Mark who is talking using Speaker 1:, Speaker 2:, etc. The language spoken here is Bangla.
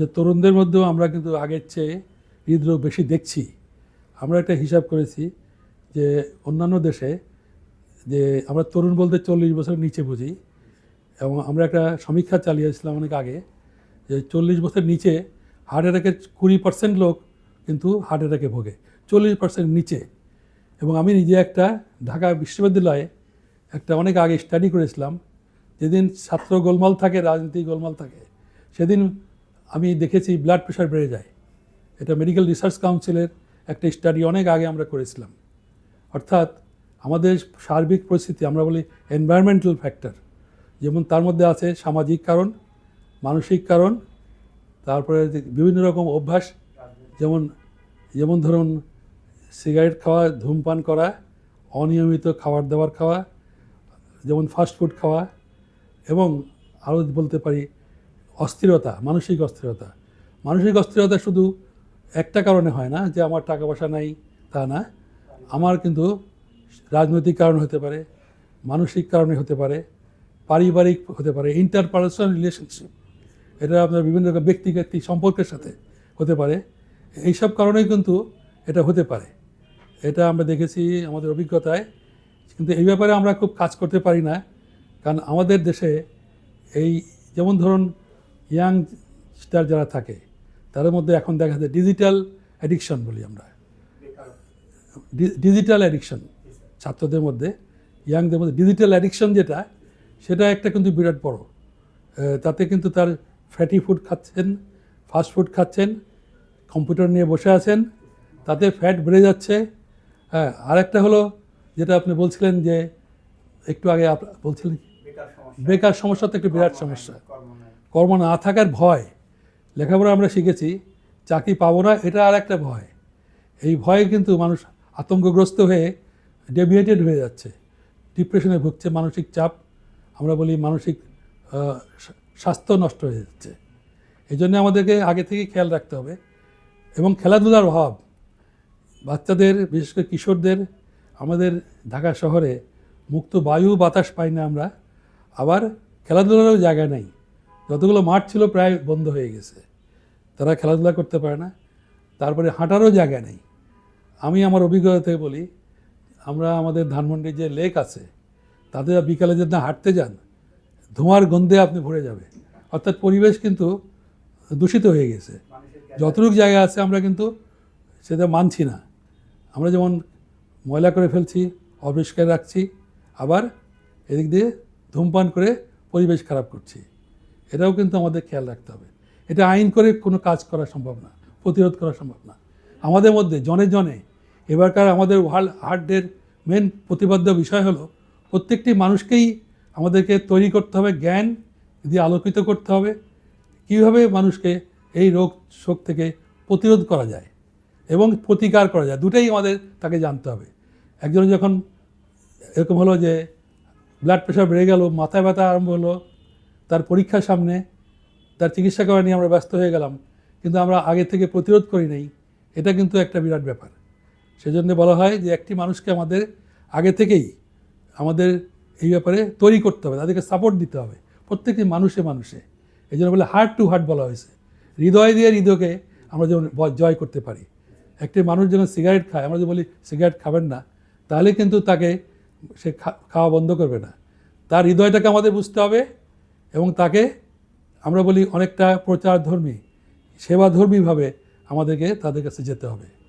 Speaker 1: আচ্ছা তরুণদের মধ্যেও আমরা কিন্তু আগের চেয়ে হৃদরোগ বেশি দেখছি। আমরা একটা হিসাব করেছি যে অন্যান্য দেশে যে আমরা তরুণ বলতে চল্লিশ বছরের নিচে বুঝি এবং আমরা একটা সমীক্ষা চালিয়েছিলাম অনেক আগে যে চল্লিশ বছর নিচে হার্ট অ্যাটাকের কুড়ি পার্সেন্ট লোক কিন্তু হার্ট অ্যাটাকে ভোগে, চল্লিশ পার্সেন্ট নিচে। এবং আমি নিজে একটা ঢাকা বিশ্ববিদ্যালয়ে একটা অনেক আগে স্টাডি করেছিলাম। যেদিন ছাত্র গোলমাল থাকে, রাজনীতি গোলমাল থাকে, সেদিন আমি দেখেছি ব্লাড প্রেশার বেড়ে যায়। এটা মেডিকেল রিসার্চ কাউন্সিলের একটা স্টাডি অনেক আগে আমরা করেছিলাম। অর্থাৎ আমাদের সার্বিক পরিস্থিতি, আমরা বলি এনভায়রনমেন্টাল ফ্যাক্টর যেমন তার মধ্যে আছে সামাজিক কারণ, মানসিক কারণ, তারপরে বিভিন্ন রকম অভ্যাস, যেমন যেমন ধরুন সিগারেট খাওয়া, ধূমপান করা, অনিয়মিত খাবার দাবার খাওয়া, যেমন ফাস্টফুড খাওয়া, এবং আরও বলতে পারি অস্থিরতা, মানসিক অস্থিরতা। মানসিক অস্থিরতা শুধু একটা কারণে হয় না যে আমার টাকা পয়সা নাই, তা না। আমার কিন্তু রাজনৈতিক কারণ হতে পারে, মানসিক কারণে হতে পারে, পারিবারিক হতে পারে ইন্টারপার্সোনাল রিলেশনশিপ এটা আপনার বিভিন্ন রকম ব্যক্তিগত সম্পর্কের সাথে হতে পারে। এইসব কারণেই কিন্তু এটা হতে পারে। এটা আমরা দেখেছি আমাদের অভিজ্ঞতায়। কিন্তু এই ব্যাপারে আমরা খুব কাজ করতে পারি না। কারণ আমাদের দেশে এই, যেমন ধরুন ইয়াং স্টার যারা থাকে তাদের মধ্যে এখন দেখা যায় ডিজিটাল অ্যাডিকশন বলি আমরা। ডিজিটাল অ্যাডিকশন ছাত্রদের মধ্যে ইয়াংদের মধ্যে ডিজিটাল অ্যাডিকশন যেটা সেটা একটা কিন্তু বিরাট বড়। তাতে কিন্তু তার ফ্যাটি ফুড খাচ্ছেন ফাস্ট ফুড খাচ্ছেন কম্পিউটার নিয়ে বসে আছেন তাতে ফ্যাট বেড়ে যাচ্ছে। হ্যাঁ আরেকটা হলো যেটা আপনি বলছিলেন যে একটু আগে বলছিলেন
Speaker 2: বেকার সমস্যা।
Speaker 1: তো একটা বিরাট সমস্যা।
Speaker 2: কর্ম
Speaker 1: না থাকার ভয়। লেখাপড়া আমরা শিখেছি, চাকরি পাবো না, এটা আর একটা ভয়। এই ভয়ে কিন্তু মানুষ আতঙ্কগ্রস্ত হয়ে ডেভিয়েটেড হয়ে যাচ্ছে। ডিপ্রেশনে ভুগছে, মানসিক চাপ, আমরা বলি মানসিক স্বাস্থ্য নষ্ট হয়ে যাচ্ছে। এই জন্য আমাদেরকে আগে থেকেই খেয়াল রাখতে হবে এবং খেলাধুলার অভাব। বাচ্চাদের, বিশেষ করে কিশোরদের, আমাদের ঢাকা শহরে মুক্ত বায়ু বাতাস পাই না আমরা, আবার খেলাধুলারও জায়গা নেই। যতগুলো মাঠ ছিল প্রায় বন্ধ হয়ে গেছে। তারা খেলাধুলা করতে পারে না। তারপরে হাঁটারও জায়গা নেই। আমি আমার অভিজ্ঞতা থেকে বলি, আমরা আমাদের ধানমন্ডির যে লেক আছে, তাতে বিকালে যদি না হাঁটতে যান, ধোঁয়ার গন্ধে আপনি ভরে যাবে। অর্থাৎ পরিবেশ কিন্তু দূষিত হয়ে গেছে। যতটুকু জায়গা আছে আমরা কিন্তু সেটা মানছি না। আমরা যেমন ময়লা করে ফেলছি, অপরিষ্কার রাখছি, আবার এদিক দিয়ে ধূমপান করে পরিবেশ খারাপ করছি। এটাও কিন্তু আমাদের খেয়াল রাখতে হবে। এটা আইন করে কোনো কাজ করা সম্ভব না, প্রতিরোধ করা সম্ভব না। আমাদের মধ্যে জনে জনে এবারকার আমাদের ওয়ার্ল্ড হার্ট ডের মেন প্রতিপাদ্য বিষয় হলো, প্রত্যেকটি মানুষকেই আমাদেরকে তৈরি করতে হবে, জ্ঞান দিয়ে আলোকিত করতে হবে, কীভাবে মানুষকে এই রোগ শোক থেকে প্রতিরোধ করা যায় এবং প্রতিকার করা যায়। দুটাই আমাদের তাকে জানতে হবে। একজন যখন এরকম হলো যে ব্লাড প্রেশার বেড়ে গেল, মাথায় ব্যথা আরম্ভ হলো তার পরীক্ষার সামনে, তার চিকিৎসা করা নিয়ে আমরা ব্যস্ত হয়ে গেলাম, কিন্তু আমরা আগে থেকে প্রতিরোধ করি নাই। এটা কিন্তু একটা বিরাট ব্যাপার। সেজন্য বলা হয় যে একটি মানুষকে আমাদের আগে থেকেই আমাদের এই ব্যাপারে তৈরি করতে হবে, তাদেরকে সাপোর্ট দিতে হবে। প্রত্যেকটি মানুষে মানুষে। এই জন্য বলে হার্ট টু হার্ট বলা হয়েছে। হৃদয় দিয়ে হৃদয়কে আমরা যেমন জয় করতে পারি। একটি মানুষ যখন সিগারেট খায়, আমরা যদি বলি সিগারেট খাবেন না, তাহলে কিন্তু তাকে সে খাওয়া বন্ধ করবে না। তার হৃদয়টাকে আমাদের বুঝতে হবে এবং তাকে আমরা বলি অনেকটা প্রচারধর্মী সেবাধর্মীভাবে আমাদেরকে তাদের কাছে যেতে হবে।